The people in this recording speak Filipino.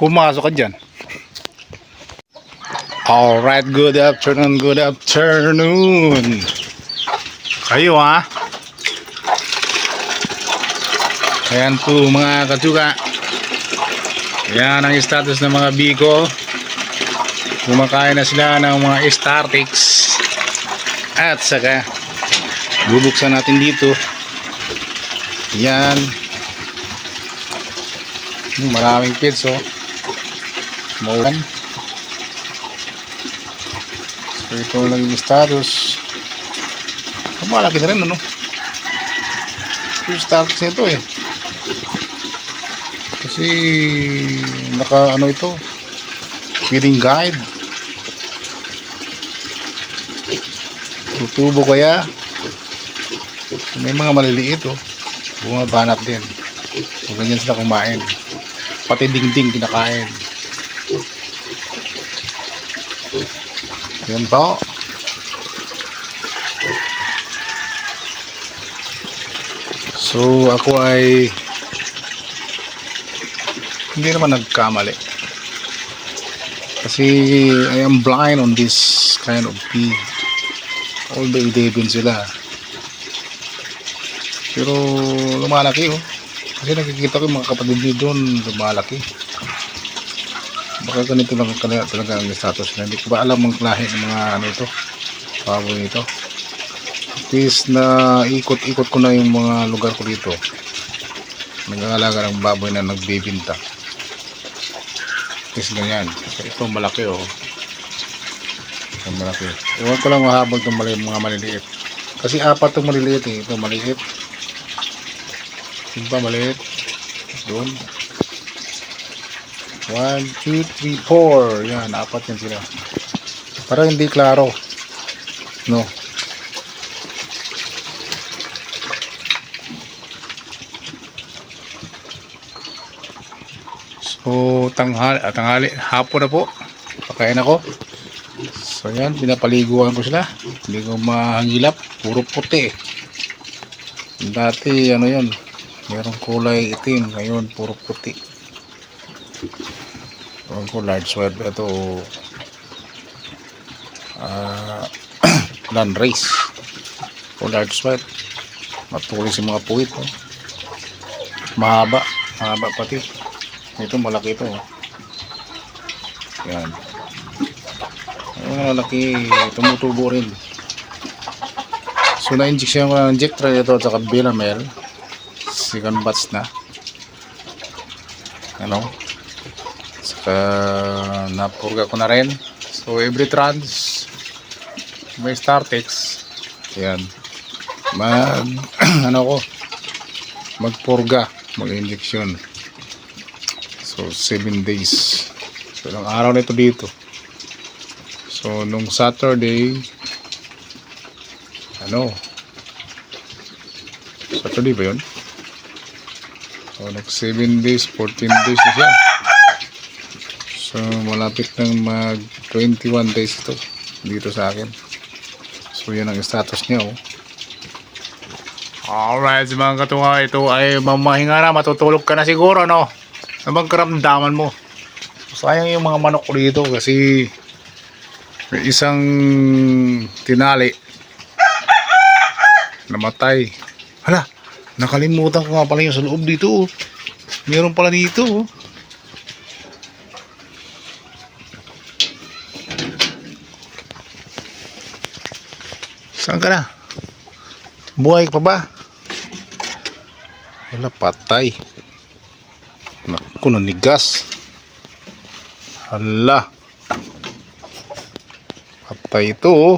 Pumasok ka dyan. Alright, good afternoon, good afternoon. Kayo ha? Ayan po mga katsuka. Ayan ang status ng mga biko. Kumakain na sila ng mga Startix. At saka bubuksan natin dito. Ayan. Maraming kids oh. Maulan. So ito lang yung status. Malaki na rin ano. Yung status nito eh. Kasi naka ano ito. Feeding guide. Tutubo kaya. May mga maliliit oh. Bumabanat din. So ganyan sila kumain. Pati dingding kinakain. Yan po. So ako ay hindi naman nagkamali. Kasi I am blind on this kind of pig. Although Devin sila. Pero lumalaki oh. Kasi nakikita ko yung mga kapatid niyo doon lumalaki. Baka ganito lang talaga, talaga ang status na. Hindi ko ba alam ang lahi ng mga ano ito. Baboy nito. At least na ikot-ikot ko na yung mga lugar ko dito. Nag-aalaga ng baboy na nagbibinta. At least ganyan. So, ito malaki oh. Ito malaki. Iwan ko lang mahabol itong mali, mga maliliit. Kasi apat itong maliliit eh. Ito maliit. Yung pa maliit. Doon. 1, 2, 3, 4. Yan, apat yan sila. Parang hindi klaro. No. So, tanghali, ah, tanghali, hapon na po. Pakain ako. So, yan, pinapaliguan ko sila. Hindi ko mahangilap. Puro puti. Dati, ano yan, merong kulay itim. Ngayon, puro puti. Ewan ko, large sweat ba ito o ah, land race o large sweat. Matuloy si mga puwit. Oh. Mahaba. Mahaba pati. Ito malaki ito. Oh. Yan. Ang malaki, tumutubo rin. So, na-injection ko ng injector ito at saka Bilamel. Second batch na. Ano? Saka napurga ko na rin. So every trans may Startex. Yan. Mag ano ko magpurga, mag-injection. So 7 days. So ilang araw na ito dito. So nung Saturday ano Saturday ba yun? So nag 7 days, 14 days na siya. So, malapit nang mag 21 days ito dito sa akin. So, yan ang status niya, oh. Alright, mga katunga, ito ay mamahinga na, matutulog ka na siguro, no? Ano bang karamdaman mo? Sayang yung mga manok dito kasi may isang tinali namatay. Hala, nakalimutan ko nga pala yung sa loob dito, oh. Meron pala dito, oh. Saan ka na? Buhay pa ba? Wala, patay. Naku, nanigas. Hala. Patay ito, oh.